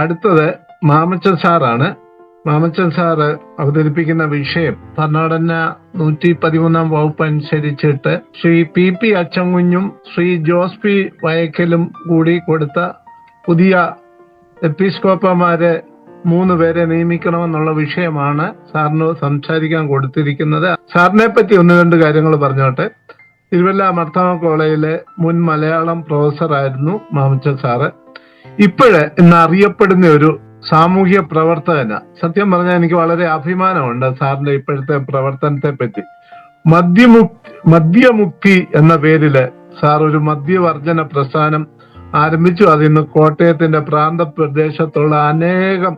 അടുത്തത് മാമച്ചൻ സാറാണ്. മാമച്ചൻ സാറ് അവതരിപ്പിക്കുന്ന വിഷയം ഭരണഘടന നൂറ്റി പതിമൂന്നാം വകുപ്പ് അനുസരിച്ചിട്ട് ശ്രീ പി പി അച്ചൻകുഞ്ഞും ശ്രീ ജോസ് പി വയക്കലും കൂടി കൊടുത്ത പുതിയ എപ്പിസ്കോപ്പമാരെ മൂന്ന് പേരെ നിയമിക്കണമെന്നുള്ള വിഷയമാണ് സാറിന് സംസാരിക്കാൻ കൊടുത്തിരിക്കുന്നത്. സാറിനെ പറ്റി ഒന്ന് രണ്ട് കാര്യങ്ങൾ പറഞ്ഞോട്ടെ. തിരുവല്ല മർത്താമ കോളേജിലെ മുൻ മലയാളം പ്രൊഫസറായിരുന്നു മാമച്ചൻ സാറ്. ഇപ്പോഴ് എന്നറിയപ്പെടുന്ന ഒരു സാമൂഹ്യ പ്രവർത്തകന സത്യം പറഞ്ഞാൽ എനിക്ക് വളരെ അഭിമാനമുണ്ട് സാറിന്റെ ഇപ്പോഴത്തെ പ്രവർത്തനത്തെ പറ്റി മദ്യമുക്തി മദ്യമുക്തി എന്ന പേരിൽ സാർ ഒരു മദ്യവർജന പ്രസ്ഥാനം ആരംഭിച്ചു. അതിന്ന് കോട്ടയത്തിന്റെ പ്രാന്ത പ്രദേശത്തുള്ള അനേകം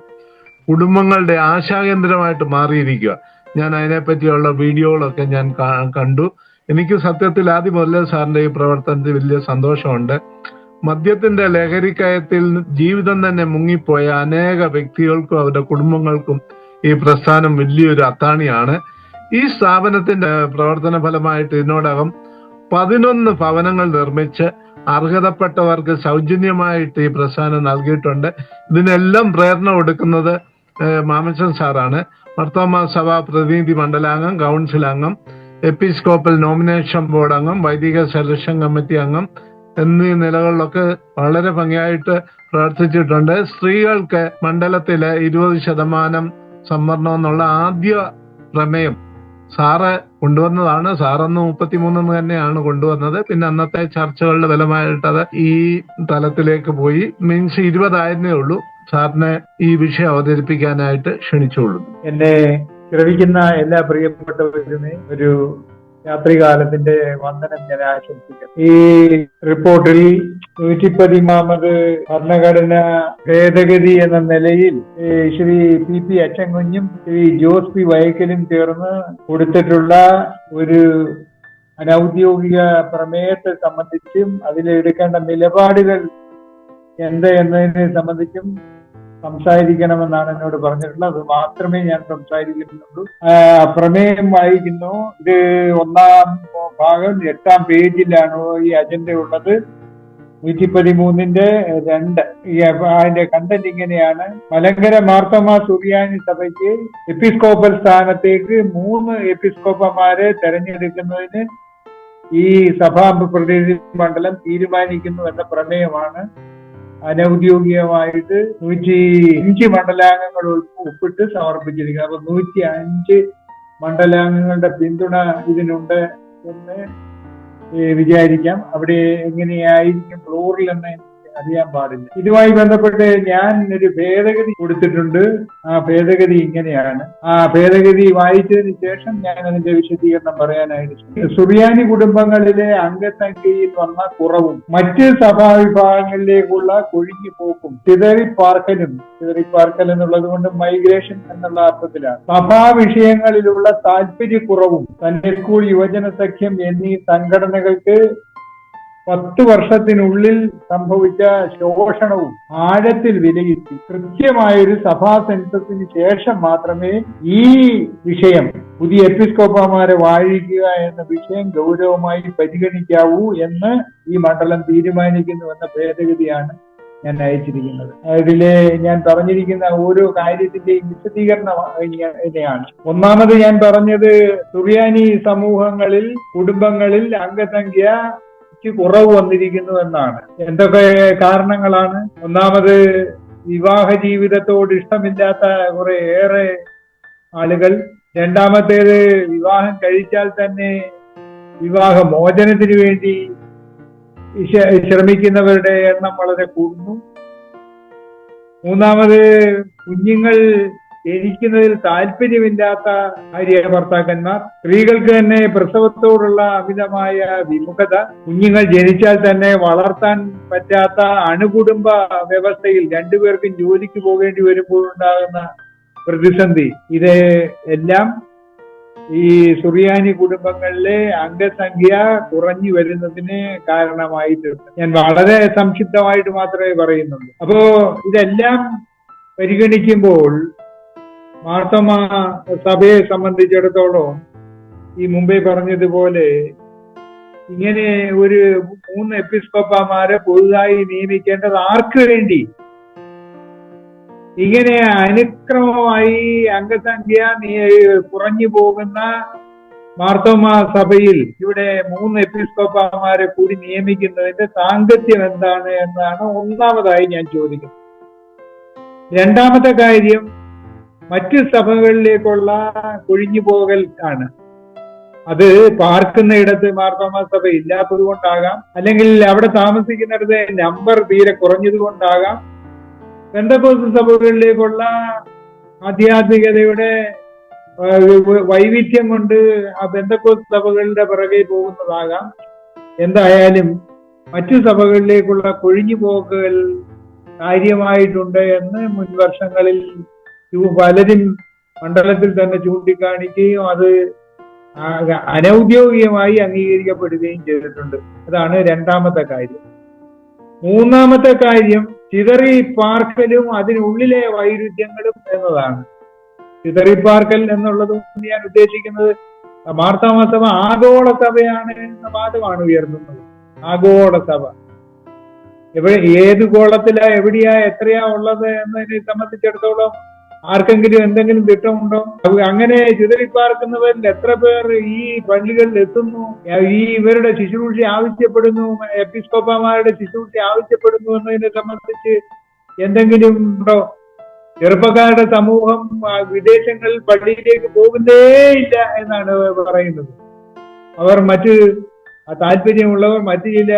കുടുംബങ്ങളുടെ ആശാകേന്ദ്രമായിട്ട് മാറിയിരിക്കുക ഞാൻ അതിനെപ്പറ്റിയുള്ള വീഡിയോകളൊക്കെ ഞാൻ കണ്ടു. എനിക്ക് സത്യത്തിൽ ആദ്യം മുതലേ സാറിന്റെ ഈ പ്രവർത്തനത്തിൽ വലിയ സന്തോഷമുണ്ട്. മദ്യത്തിന്റെ ലഹരിക്കയത്തിൽ ജീവിതം തന്നെ മുങ്ങിപ്പോയ അനേക വ്യക്തികൾക്കും അവരുടെ കുടുംബങ്ങൾക്കും ഈ പ്രസ്ഥാനം വലിയൊരു അത്താണിയാണ്. ഈ സ്ഥാപനത്തിന്റെ പ്രവർത്തന ഫലമായിട്ട് ഇതിനോടകം പതിനൊന്ന് ഭവനങ്ങൾ നിർമ്മിച്ച് അർഹതപ്പെട്ടവർക്ക് സൗജന്യമായിട്ട് ഈ പ്രസ്ഥാനം നൽകിയിട്ടുണ്ട്. ഇതിനെല്ലാം പ്രേരണ കൊടുക്കുന്നത് മാമച്ചൻ സാറാണ്. മർത്തോമ സഭ പ്രതിനിധി മണ്ഡലാംഗം കൗൺസിൽ അംഗം എപ്പിസ്കോപ്പൽ നോമിനേഷൻ ബോർഡ് അംഗം വൈദിക സെലക്ഷൻ കമ്മിറ്റി അംഗം എന്നീ നിലകളിലൊക്കെ വളരെ ഭംഗിയായിട്ട് പ്രവർത്തിച്ചിട്ടുണ്ട് സ്ത്രീകൾക്ക് മണ്ഡലത്തിലെ ഇരുപത് ശതമാനം സംവരണം എന്നുള്ള ആദ്യ പ്രമേയം സാറ് കൊണ്ടുവന്നതാണ്. സാറന്ന് മുപ്പത്തിമൂന്നെന്ന് തന്നെയാണ് കൊണ്ടുവന്നത്. പിന്നെ അന്നത്തെ ചർച്ചകളുടെ ഫലമായിട്ടത് ഈ തലത്തിലേക്ക് പോയി. മീൻസ് ഇരുപതായിരുന്നേ ഉള്ളൂ. സാറിനെ ഈ വിഷയം അവതരിപ്പിക്കാനായിട്ട് ക്ഷണിച്ചുള്ളൂ എന്നെ ശ്രവിക്കുന്ന എല്ലാ പ്രിയപ്പെട്ടവരുമേ ഒരു രാത്രികാലത്തിന്റെ വന്ദനം ഞാൻ ആശംസിക്കുന്നു. ഈ റിപ്പോർട്ടിൽ നൂറ്റി പതിമാമത് ഭരണഘടന ഭേദഗതി എന്ന നിലയിൽ ശ്രീ പി പി അച്ചൻകുഞ്ഞും ശ്രീ ജോസ് പി വൈക്കലും ചേർന്ന് കൊടുത്തിട്ടുള്ള ഒരു അനൌദ്യോഗിക പ്രമേയത്തെ സംബന്ധിച്ചും അതിലെടുക്കേണ്ട നിലപാടുകൾ എന്ത് എന്നതിനെ സംബന്ധിച്ചും സംസാരിക്കണമെന്നാണ് എന്നോട് പറഞ്ഞിട്ടുള്ളത്. അത് മാത്രമേ ഞാൻ സംസാരിക്കുന്നുള്ളൂ. പ്രമേയം വായിക്കുന്നു. ഇത് ഒന്നാം ഭാഗം എട്ടാം പേജിലാണ് ഈ അജണ്ട ഉള്ളത്. നൂറ്റി പതിമൂന്നിന്റെ രണ്ട് അതിന്റെ കണ്ടന്റ് ഇങ്ങനെയാണ്. മലങ്കര മാർത്തമ സുറിയാനി സഭയ്ക്ക് എപ്പിസ്കോപ്പൽ സ്ഥാനത്തേക്ക് മൂന്ന് എപ്പിസ്കോപ്പന്മാരെ തെരഞ്ഞെടുക്കുന്നതിന് ഈ സഭാ പ്രതിനിധി മണ്ഡലം തീരുമാനിക്കുന്നു എന്ന പ്രമേയമാണ്. അനൌദ്യോഗികമായിട്ട് നൂറ്റി അഞ്ച് മണ്ഡലാംഗങ്ങൾ ഒപ്പിട്ട് സമർപ്പിച്ചിരിക്കുന്നത് അപ്പൊ നൂറ്റി അഞ്ച് മണ്ഡലാംഗങ്ങളുടെ പിന്തുണ ഇതിനുണ്ട് എന്ന് വിചാരിക്കാം. അവിടെ എങ്ങനെയായിരിക്കും ഫ്ലോറിൽ എന്ന് അറിയാൻ പാടില്ല. ഇതുമായി ബന്ധപ്പെട്ട് ഞാൻ ഒരു ഭേദഗതി കൊടുത്തിട്ടുണ്ട്. ആ ഭേദഗതി ഇങ്ങനെയാണ്. ആ ഭേദഗതി വായിച്ചതിന് ശേഷം ഞാൻ അതിന്റെ വിശദീകരണം പറയാനായിട്ട്. സുറിയാനി കുടുംബങ്ങളിലെ അംഗസംഖ്യയിൽ വന്ന കുറവും മറ്റ് സഭാവിഭാഗങ്ങളിലേക്കുള്ള കൊഴിഞ്ഞുപോക്കും ചിതറിപ്പാർക്കലും ചിതറിപ്പാർക്കൽ എന്നുള്ളത് കൊണ്ട് മൈഗ്രേഷൻ എന്നുള്ള അർത്ഥത്തിലാണ്. സഭാ വിഷയങ്ങളിലുള്ള താല്പര്യക്കുറവും തന്നെ സ്കൂൾ യുവജന സഖ്യം എന്നീ സംഘടനകൾക്ക് പത്ത് വർഷത്തിനുള്ളിൽ സംഭവിച്ച ശോഷണവും ആഴത്തിൽ വിലയിരുത്തി കൃത്യമായൊരു സഭാ സെൻസസിന് ശേഷം മാത്രമേ ഈ വിഷയം പുതിയ എപ്പിസ്കോപ്പമാരെ വാഴിക്കുക എന്ന വിഷയം ഗൗരവമായി പരിഗണിക്കാവൂ എന്ന് ഈ മണ്ഡലം തീരുമാനിക്കുന്നു എന്ന ഭേദഗതിയാണ് ഞാൻ അയച്ചിരിക്കുന്നത്. അതിലെ ഞാൻ പറഞ്ഞിരിക്കുന്ന ഓരോ കാര്യത്തിന്റെയും വിശദീകരണം ഇങ്ങനെയാണ് ഒന്നാമത് ഞാൻ പറഞ്ഞത് സുറിയാനി സമൂഹങ്ങളിൽ കുടുംബങ്ങളിൽ അംഗസംഖ്യ കുറവ് വന്നിരിക്കുന്നു എന്നാണ്. എന്തൊക്കെ കാരണങ്ങളാണ്? ഒന്നാമത് വിവാഹ ജീവിതത്തോട് ഇഷ്ടമില്ലാത്ത കുറെ ഏറെ ആളുകൾ. രണ്ടാമത്തേത് വിവാഹം കഴിച്ചാൽ തന്നെ വിവാഹ മോചനത്തിന് വേണ്ടി ശ്രമിക്കുന്നവരുടെ എണ്ണം വളരെ കൂടുന്നു. മൂന്നാമത് കുഞ്ഞുങ്ങൾ ജനിക്കുന്നതിൽ താല്പര്യമില്ലാത്ത ഭാര്യ ഭർത്താക്കന്മാർ സ്ത്രീകൾക്ക് തന്നെ പ്രസവത്തോടുള്ള അമിതമായ വിമുഖത കുഞ്ഞുങ്ങൾ ജനിച്ചാൽ തന്നെ വളർത്താൻ പറ്റാത്ത അണുകുടുംബ വ്യവസ്ഥയിൽ രണ്ടുപേർക്കും ജോലിക്ക് പോകേണ്ടി വരുമ്പോൾ ഉണ്ടാകുന്ന പ്രതിസന്ധി. ഇത് എല്ലാം ഈ സുറിയാനി കുടുംബങ്ങളിലെ അംഗസംഖ്യ കുറഞ്ഞു വരുന്നതിന് കാരണമായിട്ടുണ്ട്. ഞാൻ വളരെ സംക്ഷിപ്തമായിട്ട് മാത്രമേ പറയുന്നുള്ളൂ. അപ്പോ ഇതെല്ലാം പരിഗണിക്കുമ്പോൾ മാർത്തമ സഭയെ സംബന്ധിച്ചിടത്തോളം ഈ മുംബൈ പറഞ്ഞതുപോലെ ഇങ്ങനെ ഒരു മൂന്ന് എപ്പിസ്കോപ്പമാരെ പുതുതായി നിയമിക്കേണ്ടത് ആർക്ക് വേണ്ടി? ഇങ്ങനെ അനുക്രമമായി അംഗസംഖ്യ കുറഞ്ഞു പോകുന്ന മാർത്തോമ സഭയിൽ ഇവിടെ മൂന്ന് എപ്പിസ്കോപ്പമാരെ കൂടി നിയമിക്കുന്നതിന്റെ സാങ്കത്യം എന്താണ് എന്നാണ് ഒന്നാമതായി ഞാൻ ചോദിക്കുന്നത്. രണ്ടാമത്തെ കാര്യം മറ്റ് സഭകളിലേക്കുള്ള കൊഴിഞ്ഞു പോകൽ ആണ്. അത് പാർക്കുന്ന ഇടത്ത് മാർത്തോമ സഭ ഇല്ലാത്തത് കൊണ്ടാകാം. അല്ലെങ്കിൽ അവിടെ താമസിക്കുന്നിടത്ത് നമ്പർ തീരെ കുറഞ്ഞത് കൊണ്ടാകാം. ബന്ധക്കോസ് സഭകളിലേക്കുള്ള ആധ്യാത്മികതയുടെ വൈവിധ്യം കൊണ്ട് ആ ബന്ധക്കോസ് സഭകളുടെ പിറകെ പോകുന്നതാകാം. എന്തായാലും മറ്റു സഭകളിലേക്കുള്ള കൊഴിഞ്ഞു പോക്കുകൾ കാര്യമായിട്ടുണ്ട് എന്ന് മുൻ ചൂ- പലരും മണ്ഡലത്തിൽ തന്നെ ചൂണ്ടിക്കാണിക്കുകയും അത് അനൗദ്യോഗികമായി അംഗീകരിക്കപ്പെടുകയും ചെയ്തിട്ടുണ്ട്. അതാണ് രണ്ടാമത്തെ കാര്യം. മൂന്നാമത്തെ കാര്യം ചിതറി പാർക്കലും അതിനുള്ളിലെ വൈരുദ്ധ്യങ്ങളും എന്നതാണ്. ചിതറി പാർക്കൽ എന്നുള്ളത് ഞാൻ ഉദ്ദേശിക്കുന്നത് മാർത്താമ സഭ ആഗോള സഭയാണ് എന്ന വാദമാണ് ഉയർന്നത് ആഗോള സഭ എവിടെ ഏത് ഗോളത്തിലാ എവിടെയാ എത്രയാ ഉള്ളത് എന്നതിനെ സംബന്ധിച്ചിടത്തോളം ആർക്കെങ്കിലും എന്തെങ്കിലും തിട്ടമുണ്ടോ? അങ്ങനെ ചിതറിപ്പാർക്കുന്നവരിൽ എത്ര പേർ ഈ പള്ളികളിൽ എത്തുന്നു? ഈ ഇവരുടെ ശുശ്രൂഷ ആവശ്യപ്പെടുന്നു? എപ്പിസ്കോപ്പമാരുടെ ശുശ്രൂഷ ആവശ്യപ്പെടുന്നു എന്നതിനെ സംബന്ധിച്ച് എന്തെങ്കിലും ഉണ്ടോ? ചെറുപ്പക്കാരുടെ സമൂഹം വിദേശങ്ങളിൽ പള്ളിയിലേക്ക് പോകുന്നേയില്ല എന്നാണ് പറയുന്നത്. അവർ മറ്റ് താല്പര്യമുള്ളവർ മറ്റു ചില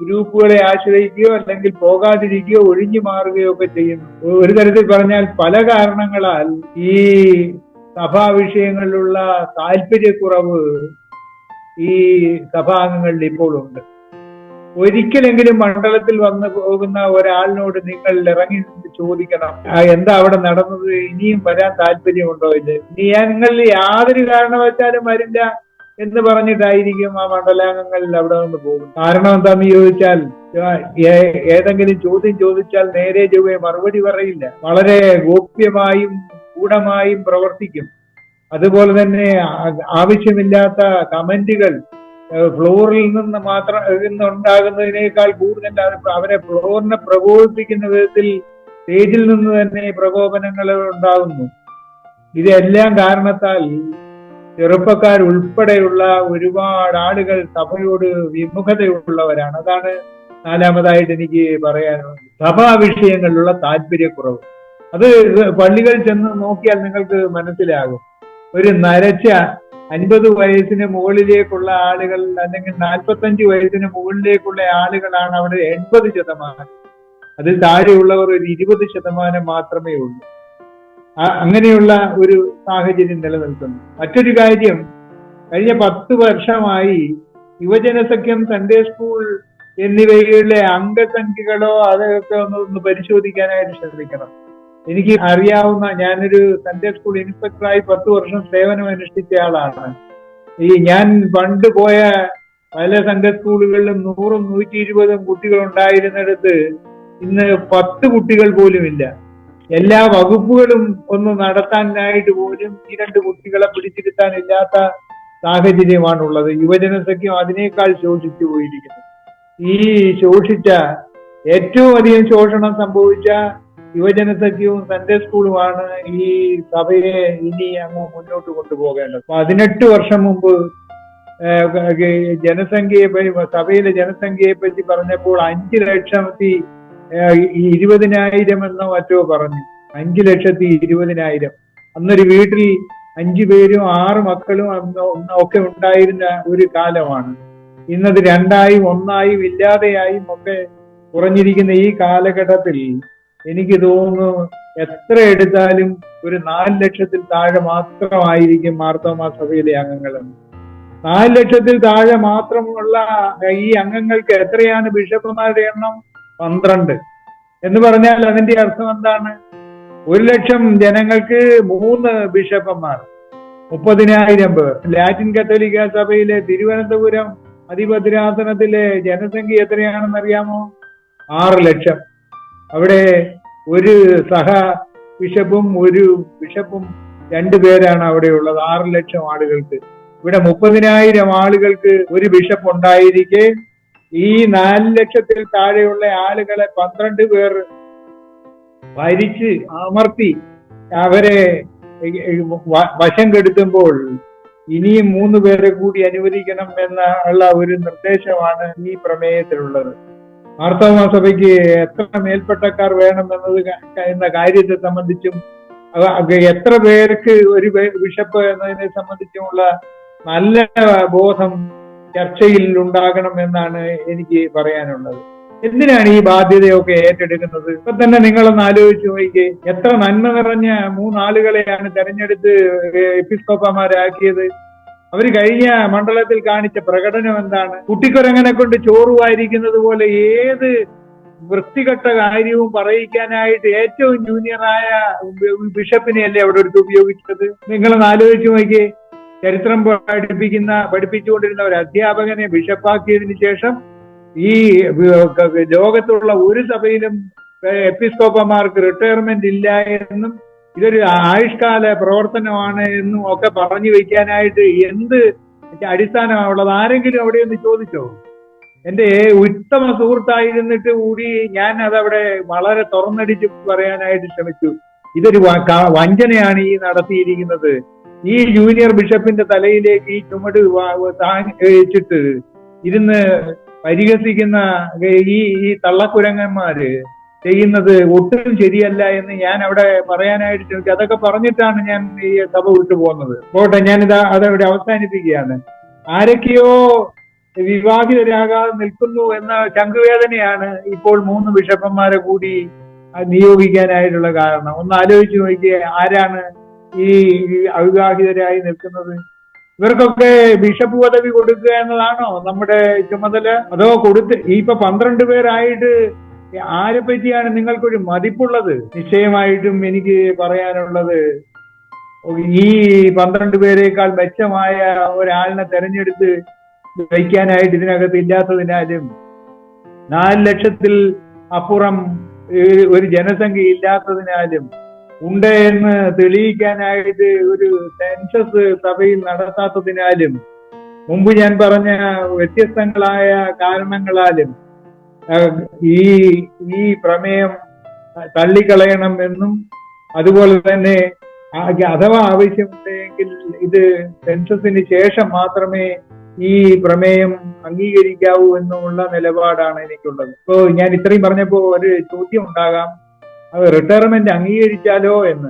ഗ്രൂപ്പുകളെ ആശ്രയിക്കുകയോ അല്ലെങ്കിൽ പോകാതിരിക്കുകയോ ഒഴിഞ്ഞു മാറുകയോ ഒക്കെ ചെയ്യുന്നു. ഒരു തരത്തിൽ പറഞ്ഞാൽ പല കാരണങ്ങളാൽ ഈ സഭാ വിഷയങ്ങളിലുള്ള താല്പര്യക്കുറവ് ഈ സഭാംഗങ്ങളിൽ ഇപ്പോൾ ഉണ്ട് ഒരിക്കലെങ്കിലും മണ്ഡലത്തിൽ വന്ന് പോകുന്ന ഒരാളിനോട് നിങ്ങൾ ഇറങ്ങി ചോദിക്കണം "ആ, എന്താ അവിടെ നടന്നത്? ഇനിയും വരാൻ താല്പര്യമുണ്ടോ ഇത് ഇനി ഞങ്ങൾ യാതൊരു കാരണവശാലും വരില്ല. എന്ന് പറഞ്ഞിട്ടായിരിക്കും ആ മണ്ഡലാംഗങ്ങളിൽ അവിടെ നിന്ന് പോകും കാരണം എന്താന്ന് ചോദിച്ചാൽ ഏതെങ്കിലും ചോദ്യം ചോദിച്ചാൽ നേരെ ചൊവ്വേ മറുപടി പറയില്ല. വളരെ ഗോപ്യമായും കൂടമായും പ്രവർത്തിക്കും. അതുപോലെ തന്നെ ആവശ്യമില്ലാത്ത കമന്റുകൾ ഫ്ലോറിൽ നിന്ന് മാത്രം നിന്നുണ്ടാകുന്നതിനേക്കാൾ കൂടുതൽ അവരെ ഫ്ലോറിനെ പ്രകോപിപ്പിക്കുന്ന വിധത്തിൽ സ്റ്റേജിൽ നിന്ന് തന്നെ പ്രകോപനങ്ങൾ ഉണ്ടാകുന്നു. ഇതെല്ലാം കാരണത്താൽ ചെറുപ്പക്കാർ ഉൾപ്പെടെയുള്ള ഒരുപാട് ആളുകൾ സഭയോട് വിമുഖതയുള്ളവരാണ്. അതാണ് നാലാമതായിട്ട് എനിക്ക് പറയാനുള്ളത്. സഭാ വിഷയങ്ങളിലുള്ള താല്പര്യക്കുറവ്. അത് പള്ളികൾ ചെന്ന് നോക്കിയാൽ നിങ്ങൾക്ക് മനസ്സിലാകും. ഒരു നരച്ച അൻപത് വയസ്സിന് മുകളിലേക്കുള്ള ആളുകൾ അല്ലെങ്കിൽ നാൽപ്പത്തഞ്ച് വയസ്സിന് മുകളിലേക്കുള്ള ആളുകളാണ് അവിടെ എൺപത് ശതമാനം. അതിൽ താഴെയുള്ളവർ ഒരു ഇരുപത് ശതമാനം മാത്രമേ ഉള്ളൂ. അങ്ങനെയുള്ള ഒരു സാഹചര്യം നിലനിൽക്കുന്നു. മറ്റൊരു കാര്യം കഴിഞ്ഞ പത്ത് വർഷമായി യുവജന സഖ്യം സൺഡേ സ്കൂൾ എന്നിവയിലെ അംഗസംഖ്യകളോ അതൊക്കെ ഒന്ന് ഒന്ന് പരിശോധിക്കാനായിട്ട് ശ്രദ്ധിക്കണം എനിക്ക് അറിയാവുന്ന ഞാനൊരു സൺഡേ സ്കൂൾ ഇൻസ്പെക്ടറായി പത്ത് വർഷം സേവനം അനുഷ്ഠിച്ച ആളാണ്. ഈ ഞാൻ പണ്ട് പോയ പല സൺഡേ സ്കൂളുകളിലും നൂറും നൂറ്റി ഇരുപതും കുട്ടികൾ ഉണ്ടായിരുന്നിടത്ത് ഇന്ന് പത്ത് കുട്ടികൾ പോലുമില്ല. എല്ലാ വകുപ്പുകളും ഒന്ന് നടത്താനായിട്ട് പോലും ഈ രണ്ട് കുട്ടികളെ പിടിച്ചിരുത്താനില്ലാത്ത സാഹചര്യമാണുള്ളത്. യുവജന സഖ്യം അതിനേക്കാൾ ശോഷിച്ചു പോയിരിക്കുന്നു. ഈ ശോഷിച്ച ഏറ്റവും അധികം ശോഷണം സംഭവിച്ച യുവജന സഖ്യവും സൺഡേ സ്കൂളുമാണ് ഈ സഭയെ ഇനി അങ്ങ് മുന്നോട്ട് കൊണ്ടുപോകേണ്ടത്. പതിനെട്ട് വർഷം മുമ്പ് ജനസംഖ്യയെ സഭയിലെ ജനസംഖ്യയെ പറ്റി പറഞ്ഞപ്പോൾ അഞ്ച് ലക്ഷത്തി ഇരുപതിനായിരം എന്നോ മറ്റോ പറഞ്ഞു. അഞ്ചു ലക്ഷത്തി ഇരുപതിനായിരം. അന്നൊരു വീട്ടിൽ അഞ്ചു പേരും ആറ് മക്കളും ഒക്കെ ഉണ്ടായിരുന്ന ഒരു കാലമാണ്. ഇന്നത് രണ്ടായും ഒന്നായും ഇല്ലാതെയായും ഒക്കെ കുറഞ്ഞിരിക്കുന്ന ഈ കാലഘട്ടത്തിൽ എനിക്ക് തോന്നുന്നു എത്ര എടുത്താലും ഒരു നാല് ലക്ഷത്തിൽ താഴെ മാത്രമായിരിക്കും മാർത്തോമാ സഭയിലെ അംഗങ്ങൾ. നാല് ലക്ഷത്തിൽ താഴെ മാത്രമുള്ള ഈ അംഗങ്ങൾക്ക് എത്രയാണ് ബിഷപ്പുമാരുടെ എണ്ണം? പന്ത്രണ്ട്. എന്ന് പറഞ്ഞാൽ അതിന്റെ അർത്ഥം എന്താണ്? ഒരു ലക്ഷം ജനങ്ങൾക്ക് മൂന്ന് ബിഷപ്പന്മാർ മുപ്പതിനായിരം പേർ. ലാറ്റിൻ കത്തോലിക്ക സഭയിലെ തിരുവനന്തപുരം അധിപതിരാസനത്തിലെ ജനസംഖ്യ എത്രയാണെന്ന് അറിയാമോ? ആറ് ലക്ഷം. അവിടെ ഒരു സഹ ബിഷപ്പും ഒരു ബിഷപ്പും രണ്ടു പേരാണ് അവിടെ ഉള്ളത്. ആറ് ലക്ഷം ആളുകൾക്ക്. ഇവിടെ മുപ്പതിനായിരം ആളുകൾക്ക് ഒരു ബിഷപ്പ് ഉണ്ടായിരിക്കെ ഈ നാല് ലക്ഷത്തിൽ താഴെയുള്ള ആളുകളെ പന്ത്രണ്ട് പേർ ഭരിച്ച് അമർത്തി അവരെ വശം കെടുത്തുമ്പോൾ ഇനിയും മൂന്ന് പേരെ കൂടി അനുവദിക്കണം എന്ന ഉള്ള ഒരു നിർദ്ദേശമാണ് ഈ പ്രമേയത്തിലുള്ളത്. മാർത്തോമാ സഭയ്ക്ക് എത്ര മേൽപ്പെട്ടക്കാർ വേണം എന്നത് എന്ന കാര്യത്തെ സംബന്ധിച്ചും എത്ര പേർക്ക് ഒരു ബിഷപ്പ് എന്നതിനെ സംബന്ധിച്ചുമുള്ള നല്ല ബോധം ചർച്ചയിൽ ഉണ്ടാകണം എന്നാണ് എനിക്ക് പറയാനുള്ളത്. എന്തിനാണ് ഈ ബാധ്യതയൊക്കെ ഏറ്റെടുക്കുന്നത്? ഇപ്പൊ തന്നെ നിങ്ങളൊന്ന് ആലോചിച്ച് നോക്കി എത്ര നന്മ നിറഞ്ഞ മൂന്നാളുകളെയാണ് തെരഞ്ഞെടുത്ത് എപ്പിസ്കോപ്പമാരാക്കിയത് അവർ കഴിഞ്ഞ മണ്ഡലത്തിൽ കാണിച്ച പ്രകടനം എന്താണ്? കുട്ടിക്കൊരങ്ങനെ കൊണ്ട് ചോറ് വായിരിക്കുന്നത് പോലെ ഏത് വൃത്തികെട്ട കാര്യവും പറയിക്കാനായിട്ട് ഏറ്റവും ജൂനിയറായ ബിഷപ്പിനെയല്ലേ അവിടെ എടുത്ത് ഉപയോഗിച്ചത്? നിങ്ങളൊന്ന് ആലോചിച്ച് നോക്കിയേ ചരിത്രം പഠിപ്പിക്കുന്ന പഠിപ്പിച്ചുകൊണ്ടിരുന്ന ഒരു അധ്യാപകനെ ബിഷപ്പാക്കിയതിനു ശേഷം ഈ ലോകത്തുള്ള ഒരു സഭയിലും എപ്പിസ്കോപ്പമാർക്ക് റിട്ടയർമെന്റ് ഇല്ല എന്നും ഇതൊരു ആയുഷ്കാല പ്രവർത്തനമാണ് എന്നും ഒക്കെ പറഞ്ഞു വെക്കാനായിട്ട് എന്ത് അടിസ്ഥാനമാണുള്ളത്? ആരെങ്കിലും അവിടെ ഒന്ന് ചോദിച്ചോ? എന്റെ ഉത്തമ സുഹൃത്തായിരുന്നിട്ട് കൂടി ഞാൻ അതവിടെ വളരെ തുറന്നടിച്ച് പറയാനായിട്ട് ശ്രമിച്ചു. ഇതൊരു വഞ്ചനയാണ് ഈ നടത്തിയിരിക്കുന്നത്. ഈ ജൂനിയർ ബിഷപ്പിന്റെ തലയിലേക്ക് ഈ ചുമട് താങ്ങിച്ചിട്ട് ഇരുന്ന് പരിഹസിക്കുന്ന ഈ ഈ തള്ളക്കുരങ്ങന്മാര് ചെയ്യുന്നത് ഒട്ടും ശരിയല്ല എന്ന് ഞാൻ അവിടെ പറയാനായിട്ട് ശ്രമിച്ചു അതൊക്കെ പറഞ്ഞിട്ടാണ് ഞാൻ ഈ സഭ വിട്ടു പോകുന്നത്. പോട്ടെ ഞാനിത് അതവിടെ അവസാനിപ്പിക്കുകയാണ്. ആരൊക്കെയോ വിവാഹിതരാകാതെ നിൽക്കുന്നു എന്ന ശംഖുവേദനയാണ് ഇപ്പോൾ മൂന്ന് ബിഷപ്പന്മാരെ കൂടി നിയോഗിക്കാനായിട്ടുള്ള കാരണം. ഒന്ന് ആലോചിച്ച് നോക്കിയേ ആരാണ് ഈ അവിവാഹിതരായി നിൽക്കുന്നത്. ഇവർക്കൊക്കെ ബിഷപ്പ് പദവി കൊടുക്കുക എന്നതാണോ നമ്മുടെ ചുമതല? അതോ കൊടുത്ത് ഈ ഇപ്പൊ പന്ത്രണ്ട് പേരായിട്ട് ആരെ പറ്റിയാണ് നിങ്ങൾക്കൊരു മതിപ്പുള്ളത്? നിശ്ചയമായിട്ടും എനിക്ക് പറയാനുള്ളത് ഈ പന്ത്രണ്ട് പേരേക്കാൾ മെച്ചമായ ഒരാളിനെ തെരഞ്ഞെടുത്ത് വയ്ക്കാനായിട്ട് ഇതിനകത്ത് ഇല്ലാത്തതിനാലും നാല് ലക്ഷത്തിൽ അപ്പുറം ഒരു ജനസംഖ്യ ഇല്ലാത്തതിനാലും ഉണ്ട് എന്ന് തെളിയിക്കാനായിട്ട് ഒരു സെൻസസ് സഭയിൽ നടത്താത്തതിനാലും മുമ്പ് ഞാൻ പറഞ്ഞ വ്യത്യസ്തങ്ങളായ കാരണങ്ങളാലും ഈ ഈ പ്രമേയം തള്ളിക്കളയണം എന്നും അതുപോലെ തന്നെ അഥവാ ആവശ്യമുണ്ടെങ്കിൽ ഇത് സെൻസസിന് ശേഷം മാത്രമേ ഈ പ്രമേയം അംഗീകരിക്കാവൂ എന്നുള്ള നിലപാടാണ് എനിക്കുള്ളത്. ഇപ്പോ ഞാൻ ഇത്രയും പറഞ്ഞപ്പോ ഒരു ചോദ്യം ഉണ്ടാകാം. റിട്ടയർമെന്റ് അംഗീകരിച്ചാലോ എന്ന്.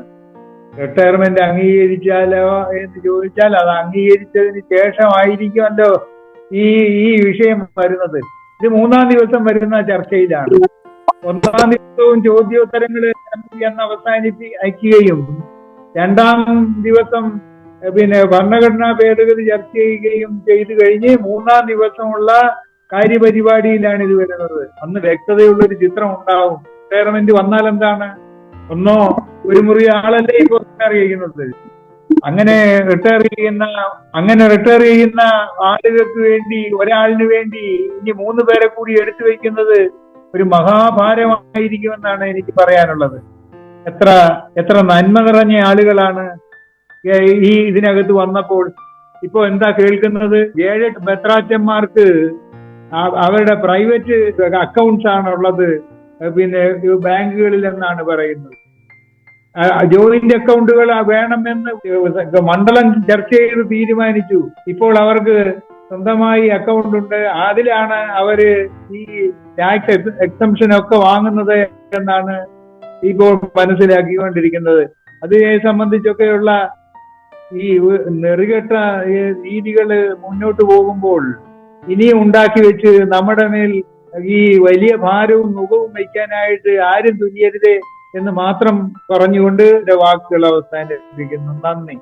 റിട്ടയർമെന്റ് അംഗീകരിച്ചാലോ എന്ന് ചോദിച്ചാൽ അത് അംഗീകരിച്ചതിന് ശേഷമായിരിക്കുമല്ലോ ഈ ഈ വിഷയം വരുന്നത്. ഇത് മൂന്നാം ദിവസം വരുന്ന ചർച്ചയിലാണ്. ഒന്നാം ദിവസവും ചോദ്യോത്തരങ്ങൾ എന്ന് അവസാനിപ്പി അയക്കുകയും രണ്ടാം ദിവസം പിന്നെ ഭരണഘടനാ ഭേദഗതി ചർച്ച ചെയ്യുകയും ചെയ്തു കഴിഞ്ഞ് മൂന്നാം ദിവസമുള്ള കാര്യപരിപാടിയിലാണ് ഇത് വരുന്നത്. അന്ന് വ്യക്തതയുള്ള ഒരു ചിത്രം ഉണ്ടാവും. റിട്ടയർമെന്റ് വന്നാൽ എന്താണ് ഒന്നോ ഒരു മുറി ആളല്ലേ ഇപ്പോൾ റിട്ടയർ ചെയ്യുന്നത്? അങ്ങനെ റിട്ടയർ ചെയ്യുന്ന അങ്ങനെ റിട്ടയർ ചെയ്യുന്ന ആളുകൾക്ക് വേണ്ടി ഒരാളിന് വേണ്ടി ഇനി മൂന്ന് പേരെ കൂടി എടുത്തു വെക്കുന്നത് ഒരു മഹാഭാരമായിരിക്കുമെന്നാണ് എനിക്ക് പറയാനുള്ളത്. എത്ര എത്ര നന്മ നിറഞ്ഞ ആളുകളാണ് ഈ ഇതിനകത്ത് വന്നപ്പോൾ. ഇപ്പൊ എന്താ കേൾക്കുന്നത്? ഏഴ് ബത്രാച്ചന്മാർക്ക് അവരുടെ പ്രൈവറ്റ് അക്കൗണ്ട്സ് ആണ് ഉള്ളത് പിന്നെ ബാങ്കുകളിൽ എന്നാണ് പറയുന്നത്? ജോയിന്റ് അക്കൗണ്ടുകൾ വേണമെന്ന് മണ്ഡലം ചർച്ച ചെയ്ത് തീരുമാനിച്ചു. ഇപ്പോൾ അവർക്ക് സ്വന്തമായി അക്കൗണ്ട് ഉണ്ട്. അതിലാണ് അവർ ഈ ടാക്സ് എക്സംഷൻ ഒക്കെ വാങ്ങുന്നത് എന്നാണ് ഇപ്പോൾ മനസ്സിലാക്കിക്കൊണ്ടിരിക്കുന്നത്. അതിനെ സംബന്ധിച്ചൊക്കെയുള്ള ഈ നെറികെട്ട രീതികൾ മുന്നോട്ട് പോകുമ്പോൾ ഇനിയും ഉണ്ടാക്കി വെച്ച് നമ്മുടെ മേൽ ഈ വലിയ ഭാരവും മുഖവും വയ്ക്കാനായിട്ട് ആരും തുനിയരുതേ എന്ന് മാത്രം പറഞ്ഞുകൊണ്ട് വാക്കുകൾ അവസാനിപ്പിക്കുന്നു. നന്ദി.